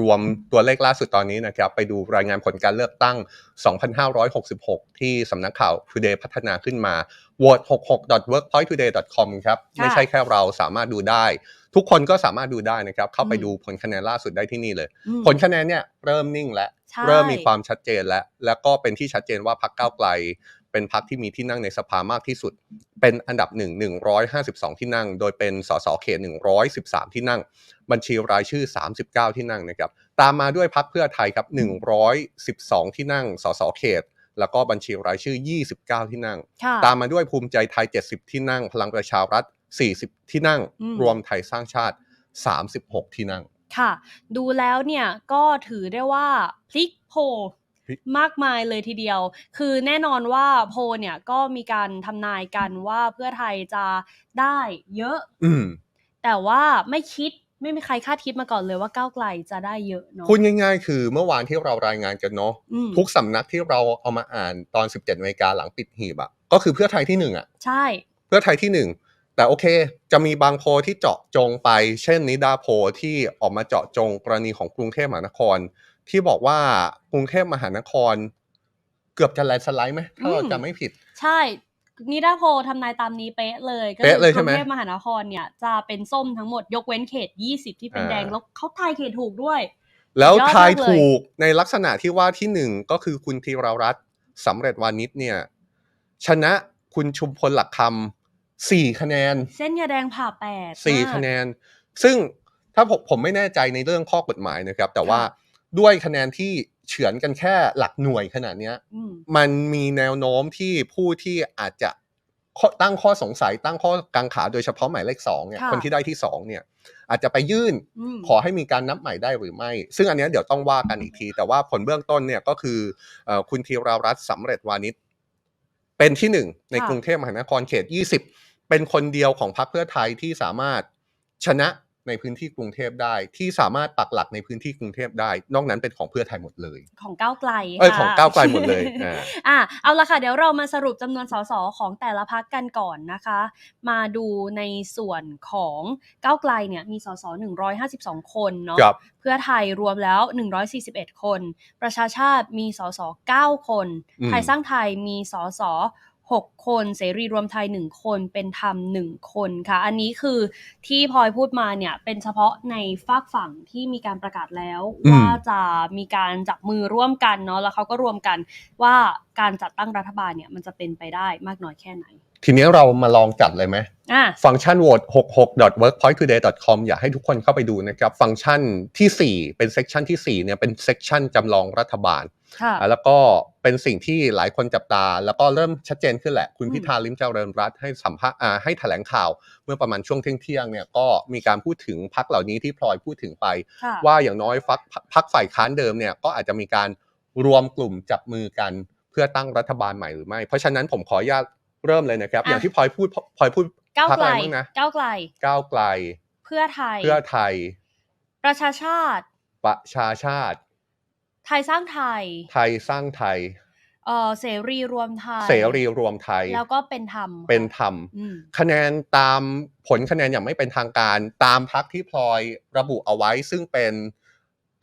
รวมตัวเลขล่าสุดตอนนี้นะครับ ไปดูรายงานผลการเลือกตั้ง 2566 ที่สำนักข่าว Today พัฒนาขึ้นมา vote 66.workpointtoday.com ครับค่ะไม่ใช่แค่เราสามารถดูได้ ทุกคนก็สามารถดูได้นะครับ เข้าไปอืมดูผลคะแนนล่าสุดได้ที่นี่เลยอืมผลคะแนนเนี่ยเริ่มนิ่งแล้วใช่เริ่มมีความชัดเจนแล้ว แล้วก็เป็นที่ชัดเจนว่าพรรคก้าวไกล เป็นพรรคที่มีที่นั่งในสภามากที่สุด เป็นอันดับหนึ่ง152 ที่นั่ง โดยเป็นสสเขต 113 ที่นั่ง บัญชีรายชื่อ 39 ที่นั่งนะครับ ตามมาด้วยพรรคเพื่อไทยครับ 112 ที่นั่ง สสเขต แล้วก็บัญชีรายชื่อ 29 ที่นั่งค่ะตามมาด้วยภูมิใจไทย 70 ที่นั่ง พลังประชารัฐ 40 ที่นั่งอืมรวมไทยสร้างชาติ 36 ที่นั่ง ค่ะ ดูแล้วเนี่ยก็ถือได้ว่าพลิกโพลพลิก มากมายเลยทีเดียว คือแน่นอนว่าโพลเนี่ยก็มีการทำนายกันว่าเพื่อไทยจะได้เยอะ อืมแต่ว่าไม่คิดไม่มีใครคาดคิดมาก่อนเลยว่าก้าวไกลจะได้เยอะเนาะพูดง่าย ๆ คือเมื่อวานที่เรารายงานกันเนาะอืมทุกสำนักที่เราเอามาอ่านตอน 17นาฬิกาหลังปิดหีบอะก็คือเพื่อไทยที่หนึ่งอะใช่ เพื่อไทยที่หนึ่งแต่โอเค จะมีบางโพลที่เจาะจงไป เช่นนิดาโพลที่ออกมาเจาะจงกรณีของกรุงเทพมหานคร ที่บอกว่ากรุงเทพมหานคร เกือบจะแลนด์สไลด์ไหมถ้าเราอืมจำไม่ผิด ใช่นิดาโพลทำนายตามนี้เป๊ะเลยก็เป๊ะเลยกใช่รุไหมงเทพมหานครเนี่ย จะเป็นส้มทั้งหมดยกเว้นเขต 20 ที่เป็นอ่าแดงแล้วเขาทายเขตถูกด้วย แล้วยอดทายมากเลยถูกในลักษณะที่ว่าที่หนึ่งก็คือคุณธีรรัตน์สำเร็จวานิชเนี่ย ชนะคุณชุมพลหลักคำสี่คะแนน เส้นยาแดงผ่าแปดสี่มากคะแนน ซึ่งถ้าผมผมไม่แน่ใจในเรื่องข้อกฎหมายนะครับ แต่ว่าค่ะ ด้วยคะแนนที่เฉือนกันแค่หลักหน่วยขนาดเนี้ยอืมมันมีแนวโน้มที่ผู้ที่อาจจะข้อตั้งข้อสงสัยตั้งข้อกังขาโดยเฉพาะหมายเลขสองเนี่ยค่ะคนที่ได้ที่สองเนี่ย อาจจะไปยื่นอืมขอให้มีการนับใหม่ได้หรือไม่ ซึ่งอันเนี้ยเดี๋ยวต้องว่ากันอีกที แต่ว่าผลเบื้องต้นเนี่ยก็คือเอ่อคุณธีรารัตน์สำเร็จวานิชเป็นที่หนึ่งในค่ะกรุงเทพมหานครเขต 20 เป็นคนเดียวของพรรคเพื่อไทยที่สามารถชนะ ในพื้นที่กรุงเทพได้ ที่สามารถปักหลักในพื้นที่กรุงเทพได้ นอกนั้นเป็นของเพื่อไทยหมดเลย ของก้าวไกลเอ้ยค่ะของก้าวไกลหมดเลยอ่าอะเอาละค่ะ เดี๋ยวเรามาสรุปจำนวนสสของแต่ละพักกันก่อนนะคะ มาดูในส่วนของก้าวไกลเนี่ยมีสส152 คนเนาะครับเพื่อไทยรวมแล้ว 141 คน ประชาชาติมีสส9คนอืมไทยสร้างไทยมีสส 6 คน เสรีรวมไทย 1 คน เป็นธรรม 1 คนค่ะ อันนี้คือที่พลอยพูดมาเนี่ย เป็นเฉพาะในฝากฝั่งที่มีการประกาศแล้วอืมว่าจะมีการจับมือร่วมกันเนาะ แล้วเขาก็รวมกันว่าการจัดตั้งรัฐบาลเนี่ย มันจะเป็นไปได้มากน้อยแค่ไหน ทีนี้เรามาลองจัดเลยไหมอะฟังก์ชัน vote 66.workpointtoday.com อยากให้ทุกคนเข้าไปดูนะครับ ฟังก์ชันทีสี่4 เป็นเซกชันที่4เนี่ย เป็นเซกชันจำลองรัฐบาลค่ะอะ แล้วก็เป็นสิ่งที่หลายคนจับตา แล้วก็เริ่มชัดเจนขึ้นแหละ คุณอืมพิธาลิมเจริญรัตน์ให้สัมภาษณ์อ่าให้แถลงข่าว เมื่อประมาณช่วงเที่ยงๆเนี่ยก็มีการพูดถึงพักเหล่านี้ที่พลอยพูดถึงไปค่ะว่าอย่างน้อยพักพักฝ่ายค้านเดิมเนี่ยก็อาจจะมีการรวมกลุ่มจับมือกันเพื่อตั้งรัฐบาลใหม่หรือไม่ เพราะฉะนั้นผมขออนุญาตเริ่มเลยนะครับอะอย่างที่พลอยพูดพลอยพูดก้าวพักไกอะลไรบ้างนะก้าวไกลก้าวไกล เพื่อไทย เพื่อไทย ประชาชาติ ประชาชาติ ไทยสร้างไทย ไทยสร้างไทย เอ่อเสรีรวมไทย เสรีรวมไทย แล้วก็เป็นธรรมค่ะเป็นธรรม อืมคะแนนตามผลคะแนนอย่างไม่เป็นทางการ ตามพักที่พลอยระบุเอาไว้ ซึ่งเป็น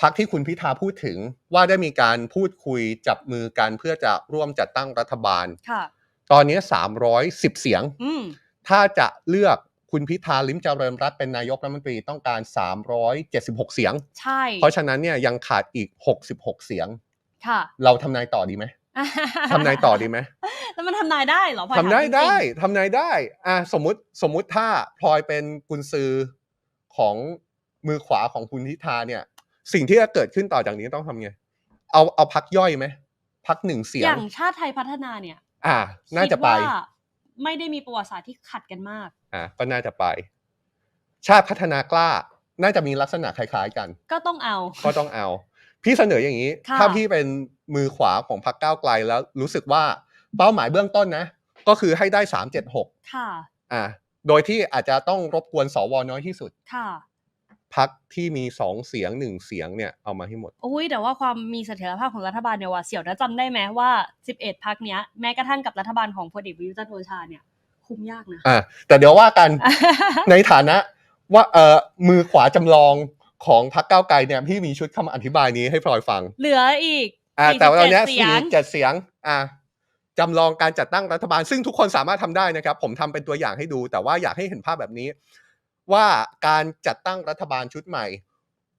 พักที่คุณพิธาพูดถึงว่าได้มีการพูดคุยจับมือกันเพื่อจะร่วมจัดตั้งรัฐบาล ค่ะ ตอนนี้ 310 เสียง อืมถ้าจะเลือก คุณพิธาลิมเจริญรัตน์เป็นนายกรัฐมนตรีต้องการ 376 เสียง ใช่ เพราะฉะนั้นเนี่ยยังขาดอีก 66 เสียง ค่ะ เราทำนายต่อดีไหมทำนายต่อดีไหมแล้วมันทำนายได้เหรอพลอยทำได้ถามจริงๆได้ทำนายได้อะสมมติสมมุติถ้าพลอยเป็นกุญซือของมือขวาของคุณพิธาเนี่ย สิ่งที่จะเกิดขึ้นต่อจากนี้ต้องทำไง เอาเอาพักย่อยไหมพักหนึ่งเสียองย่างชาติไทยพัฒนาเนี่ย อ่า น่าจะไปคิดว่า ไม่ได้มีประวัติศาสตร์ที่ขัดกันมาก อ่าก็น่าจะไป ชาติพัฒนากล้า น่าจะมีลักษณะคล้าย ๆ กัน ก็ต้องเอา ก็ต้องเอา พี่เสนออย่างนี้ ค่ะ ถ้าพี่เป็นมือขวาของพรรคก้าวไกลแล้วรู้สึกว่าเป้าหมายเบื้องต้นนะ ก็คือให้ได้สามเจ็ดหกค่ะ อ่าโดยที่อาจจะต้องรบกวนสวน้อยที่สุด ค่ะ พักที่มีสองเสียงหนึ่งเสียงเนี่ยเอามาให้หมดอุ้ยแต่ว่าความมีเสถียรภาพของรัฐบาลเนี่ยว่าเสี่ยวนะจำได้ไหมว่า 11 พักเนี้ยแม้กระทั่งกับรัฐบาลของพลเอกประยุทธ์จันทร์โอชาเนี่ยคุมยากนะอ่าแต่เดี๋ยวว่ากันในฐานะว่าเอ่อมือขวาจำลองของพรรคก้าวไกลเนี่ยพี่มีชุดคำอธิบายนี้ให้พลอยฟัง เหลืออีกอ่าแต่ว่าตอนเนี้ย47สี่เจ็ดเสียงอ่าจำลองการจัดตั้งรัฐบาลซึ่งทุกคนสามารถทำได้นะครับ ผมทำเป็นตัวอย่างให้ดู แต่ว่าอยากให้เห็นภาพแบบนี้ ว่าการจัดตั้งรัฐบาลชุดใหม่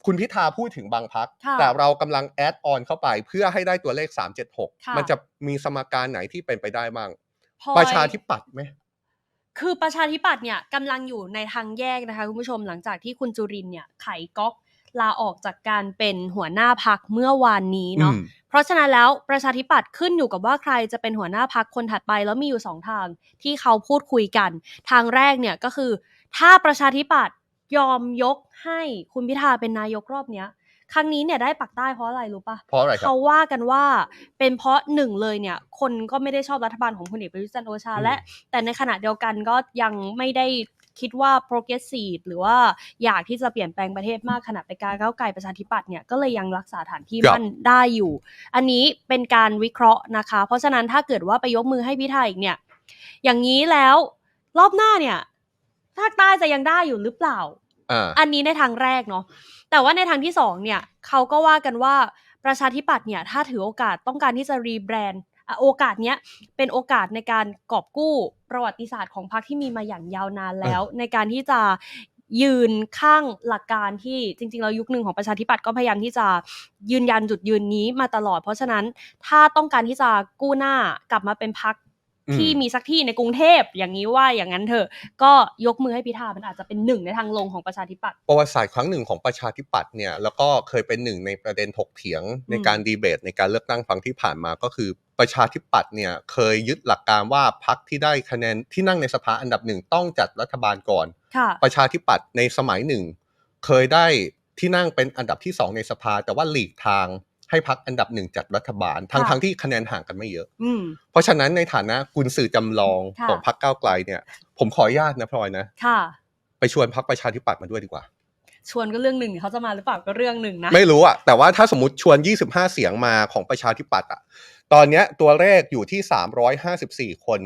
คุณพิธาพูดถึงบางพัก ค่ะแต่เรากำลังแอดออนเข้าไปเพื่อให้ได้ตัวเลข ค่ะ 376 มันจะมีสมการไหนที่เป็นไปได้บ้าง พลอย ประชาธิปัตย์ไหม คือประชาธิปัตย์เนี่ยกำลังอยู่ในทางแยกนะคะคุณผู้ชมหลังจากที่คุณจุรินทร์เนี่ยไขก๊อกลาออกจากการเป็นหัวหน้าพักเมื่อวานนี้เนาะอืม เพราะฉะนั้นแล้วประชาธิปัตย์ขึ้นอยู่กับว่าใครจะเป็นหัวหน้าพักคนถัดไปแล้วมีอยู่สองทางที่เขาพูดคุยกัน ทางแรกเนี่ยก็คือ ถ้าประชาธิปัตย์ยอมยกให้คุณพิธาเป็นนายกรอบเนี้ย ครั้งนี้เนี่ยได้ปักใต้เพราะอะไรรู้ปะเพราะอะไรครับเขาว่ากันว่าเป็นเพราะหนึ่งเลยเนี่ย คนก็ไม่ได้ชอบรัฐบาลของพลเอกประยุทธ์จันทร์โอชาอืมและ แต่ในขณะเดียวกันก็ยังไม่ได้คิดว่า progressive หรือว่าอยากที่จะเปลี่ยนแปลงประเทศมากขนาดไปการก้าวไกลประชาธิปัตย์เนี่ยก็เลยยังรักษาฐานที่ครับมั่นได้อยู่ อันนี้เป็นการวิเคราะห์นะคะ เพราะฉะนั้นถ้าเกิดว่าไปยกมือให้พิธาอีกเนี่ย อย่างนี้แล้วรอบหน้าเนี่ย ภาคใต้จะยังได้อยู่หรือเปล่าอ่าอันนี้ในทางแรกเนาะแต่ว่าในทางที่สองเนี่ยเขาก็ว่ากันว่าประชาธิปัตย์เนี่ยถ้าถือโอกาสต้องการที่จะรีแบรนด์อะโอกาสเนี้ยเป็นโอกาสในการกอบกู้ประวัติศาสตร์ของพรรคที่มีมาอย่างยาวนานแล้ว ในการที่จะยืนข้างหลักการที่จริงๆเรายุคหนึ่งของประชาธิปัตย์ก็พยายามที่จะยืนยันจุดยืนนี้มาตลอด เพราะฉะนั้นถ้าต้องการที่จะกู้หน้ากลับมาเป็นพรรคอืม ที่มีสักที่ในกรุงเทพอย่างนี้ว่าอย่างนั้นเถอะก็ยกมือให้พิธามันอาจจะเป็นหนึ่งในทางลงของประชาธิปัตย์ประวัติศาสตร์ครั้งหนึ่งของประชาธิปัตย์เนี่ยแล้วก็เคยเป็นหนึ่งในประเด็นถกเถียงในการดีเบต ในการเลือกตั้งครั้งที่ผ่านมาก็คือประชาธิปัตย์เนี่ยเคยยึดหลักการว่าพรรคที่ได้คะแนนที่นั่งในสภาอันดับหนึ่งต้องจัดรัฐบาลก่อนค่ะประชาธิปัตย์ในสมัยหนึ่ง เคยได้ที่นั่งเป็นอันดับที่สองในสภาแต่ว่าหลีกทาง ให้พรรคอันดับหนึ่งจัดรัฐบาลทั้งค่ะทั้งที่คะแนนห่างกันไม่เยอะอืมเพราะฉะนั้นในฐานะกุญสือจำลองค่ะของพรรคก้าวไกลเนี่ย ผมขออนุญาตนะพลอยนะค่ะไปชวนพรรคประชาธิปัตย์มาด้วยดีกว่า ชวนก็เรื่องหนึ่งเขาจะมาหรือเปล่าก็เรื่องหนึ่งนะไม่รู้อะแต่ว่าถ้าสมมติชวน 25 เสียงมาของประชาธิปัตย์อะตอนเนี้ยตัวเลขอยู่ที่ 354 คน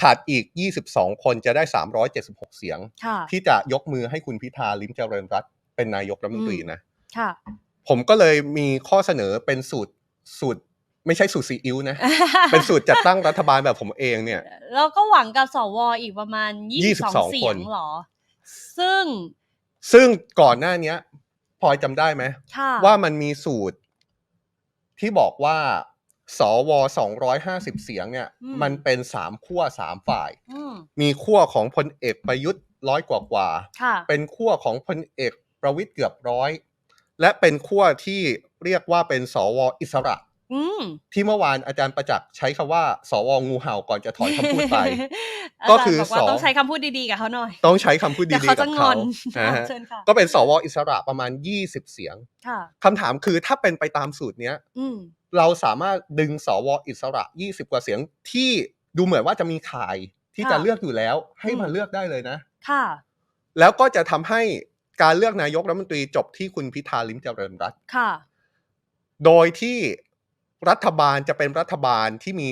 ขาดอีก 22 คนจะได้ 376 เสียงค่ะที่จะยกมือให้คุณพิธาลิมเจริญรัตน์เป็นนายกรัฐมนตรีอืมนะค่ะ ผมก็เลยมีข้อเสนอเป็นสูตรสูตรไม่ใช่สูตรซีอิ๊วนะ เป็นสูตรจัดตั้งรัฐบาลแบบผมเองเนี่ย แล้วก็หวังกับสวอีกประมาณ22 22เสียงคนเหรอ ซึ่ง ซึ่งก่อนหน้าเนี้ยพลอยจำได้ไหมค่ะว่ามันมีสูตรที่บอกว่าสว250เสียงเนี่ยอืมมันเป็นสามขั้วสามฝ่ายอืมมีขั้วของพลเอกประยุทธ์ร้อยกว่ากว่าค่ะเป็นขั้วของพลเอกประวิทย์เกือบร้อย และเป็นขั้วที่เรียกว่าเป็นสวอิสระอืมที่เมื่อวานอาจารย์ประจักษ์ใช้คำว่า สวงูเห่าก่อนจะถอนคำพูดไปอาก็จารย์คือบอกว่าสองต้องใช้คำพูดดีๆกับเขาหน่อย ต้องใช้คำพูดเดี๋ยวดีเขาๆกัจะบงเขาอนนะฮะเชิญค่ะก็เป็นสวอิสระประมาณ20เสียงค่ะคำถามคือถ้าเป็นไปตามสูตรเนี้ยอืมเราสามารถดึงสวอิสระ20กว่าเสียงที่ดูเหมือนว่าจะมีข่ายที่ค่ะจะเลือกอยู่แล้ว ให้อืมมาเลือกได้เลยนะ ค่ะ แล้วก็จะทำให้ การเลือกนายกรัฐมนตรีจบที่คุณพิธาลิมเจริญรัตน์ค่ะ โดยที่รัฐบาลจะเป็นรัฐบาลที่มี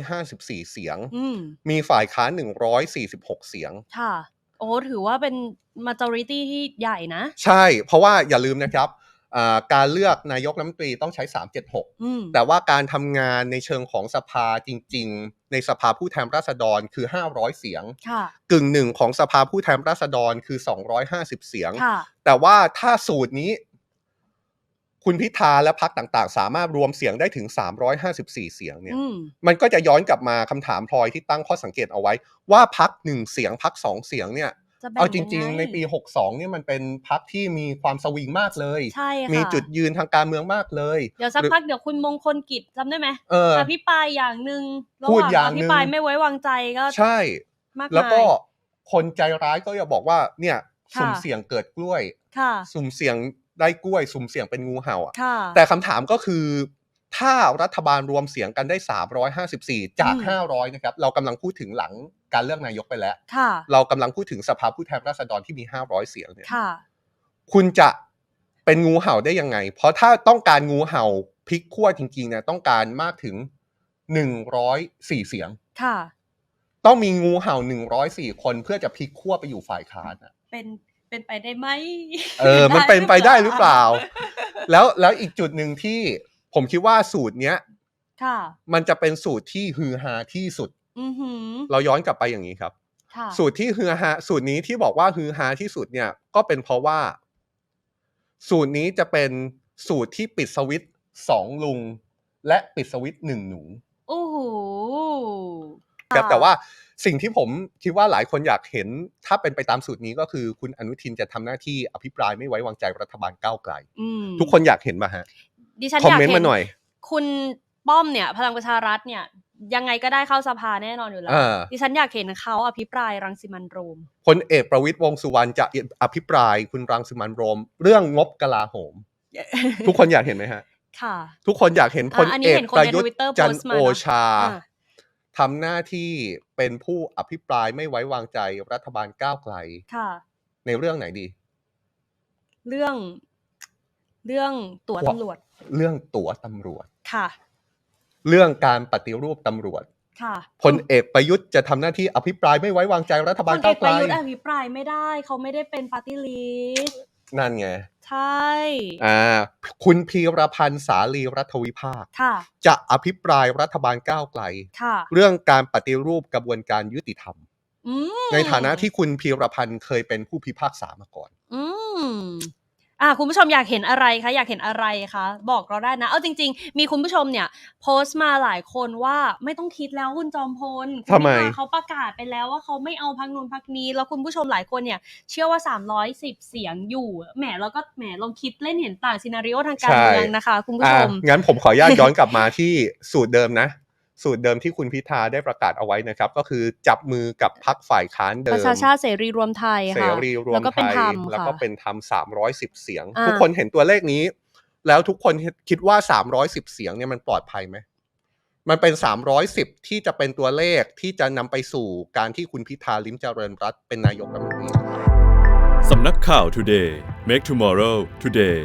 354 เสียงอืมมีฝ่ายค้าน 146 เสียง ค่ะ โอ้ ถือว่าเป็น majority ที่ใหญ่นะ ใช่ เพราะว่าอย่าลืมนะครับอ่าการเลือกนายกรัฐมนตรีต้องใช้ 376อืมแต่ว่าการทำงานในเชิงของสภาจริง ๆ ในสภาผู้แทนราษฎรคือ 500 เสียงค่ะกึ่งหนึ่งของสภาผู้แทนราษฎรคือ 250 เสียงค่ะแต่ว่าถ้าสูตรนี้ คุณพิธาและพรรคต่างๆ สามารถรวมเสียงได้ถึง 354 เสียงเนี่ยอืมมันก็จะย้อนกลับมาคำถามพลอยที่ตั้งข้อสังเกตเอาไว้ ว่าพักหนึ่งเสียงพักสองเสียงเนี่ย จะแบ่งเอาจริงยัไๆในปี 62เนี่ยมันเป็นพักที่มีความสวิงมากเลย ใช่ค่ะ มีจุดยืนทางการเมืองมากเลย เดี๋ยวสักหรือพักเดี๋ยวคุณมงคลกิจจำได้ไหมเอออภิปรายอย่างหนึ่งระพูหดว่างอย่างอหนึ่ภิงปรายไม่ไว้วางใจก็ใช่ มากมายแล้วก็คนใจร้ายก็จะบอกว่าเนี่ยค่ะ สุ่มเสี่ยงเกิดกล้วย ค่ะ สุ่มเสี่ยงได้กล้วย สุ่มเสี่ยงเป็นงูเห่าอะค่ะ แต่คำถามก็คือ ถ้ารัฐบาลรวมเสียงกันได้ 354 จากอืม500 นะครับ เรากำลังพูดถึงหลังการเลือกนายกไปแล้วค่ะเรากำลังพูดถึงสภาผู้แทนราษฎรที่มี 500 เสียงเนี่ยค่ะคุณจะเป็นงูเห่าได้ยังไง เพราะถ้าต้องการงูเห่าพลิกขั้วจริงๆเนี่ยต้องการมากถึง 104 เสียงค่ะต้องมีงูเห่า 104 คนเพื่อจะพลิกขั้วไปอยู่ฝ่ายค้านอะเป็นเป็นไปได้ไหม เออ มันเป็นไปได้หรือเปล่า แล้วแล้วอีกจุดหนึ่งที่ ผมคิดว่าสูตรเนี้ยค่ะมันจะเป็นสูตรที่ฮือฮาที่สุดอือหือเราย้อนกลับไปอย่างนี้ครับค่ะสูตรที่ฮือฮาสูตรนี้ที่บอกว่าฮือฮาที่สุดเนี่ย ก็เป็นเพราะว่า สูตรนี้จะเป็นสูตรที่ปิดสวิตช์สองลุง และปิดสวิตช์หนึ่งหนูโอ้โหครับแต่ว่าสิ่งที่ผมคิดว่าหลายคนอยากเห็น ถ้าเป็นไปตามสูตรนี้ก็คือ คุณอนุทินจะทำหน้าที่อภิปรายไม่ไว้วางใจรัฐบาลก้าวไกลอืมทุกคนอยากเห็นมาฮะ ดิฉันคอมอยากเมนต์เห็มาหน่อย คุณป้อมเนี่ย พลังประชารัฐเนี่ย ยังไงก็ได้เข้าสภาแน่นอนอยู่แล้วอ่าดิฉันอยากเห็นเขาอภิปรายรังสิมันต์โรมพลเอกประวิตยวงษ์สุวรรณจะอภิปรายคุณรังสิมันต์โรม เรื่องงบกลาโหม ทุกคนอยากเห็นไหมฮะ ค่ะ ทุกคนอยากเห็นพลอะอันนี้เอกเห็นคนประในยุทธ์ Twitter จันทโพสต์ร์มาโอเนอะชาอะทำหน้าที่เป็นผู้อภิปรายไม่ไว้วางใจรัฐบาลก้าวไกลค่ะในเรื่องไหนดี เรื่อง เรื่องตั๋วว่าตำรวจ เรื่องตั๋วตำรวจค่ะ เรื่องการปฏิรูปตำรวจค่ะพลเอกประยุทธ์จะทำหน้าที่อภิปรายไม่ไว้วางใจรัฐพบาลลเอก้ากวปไกลระยุทธ์อภิปรายไม่ได้ เขาไม่ได้เป็นปาร์ตี้ลิสต์นั่นไง ใช่ อ่า คุณพีรพันธ์สาลีรัฐวิภาคค่ะจะอภิปรายรัฐบาลก้าวไกลค่ะเรื่องการปฏิรูปกระบวนการยุติธรรมอืมในฐานะที่คุณพีรพันธ์เคยเป็นผู้พิพากษามาก่อน อืมอ่าคุณผู้ชมอยากเห็นอะไรคะอยากเห็นอะไรคะบอกเราได้นะ เอาจริง ๆ มีคุณผู้ชมเนี่ย โพสต์มาหลายคนว่าไม่ต้องคิดแล้วคุณจอมพลคุณทำไมพิธาเขาประกาศไปแล้วว่าเขาไม่เอาพักนู้นพักนี้ แล้วคุณผู้ชมหลายคนเนี่ย เชื่อว่า 310 เสียงอยู่แหมแล้วก็แหมลองคิดเล่นเห็นต่างซีนารีโอทางการเมืองนะคะ คุณผู้ชม อ่างั้นผมขออนุญาตย้อนกลับมาที่สูตรเดิมนะ สูตรเดิมที่คุณพิธาได้ประกาศเอาไว้นะครับ ก็คือจับมือกับพักฝ่ายค้านเดิปมระชาชาติเสรีรวมไทยเสค่ะรีรวแล้มวก็ไทเป็นยธรรมแล้วค่ะก็เป็นธรรมสามร้อยสิบเสียงอ่าทุกคนเห็นตัวเลขนี้ แล้วทุกคนคิดว่าสามร้อยสิบเสียงเนี่ยมันปลอดภัยไหมมันเป็นสามร้อยสิบที่จะเป็นตัวเลขที่จะนำไปสู่การที่คุณพิธาลิ้มเจริญรัตน์เป็นนายกรัฐมนตรีสำนักข่าว Today Make Tomorrow Today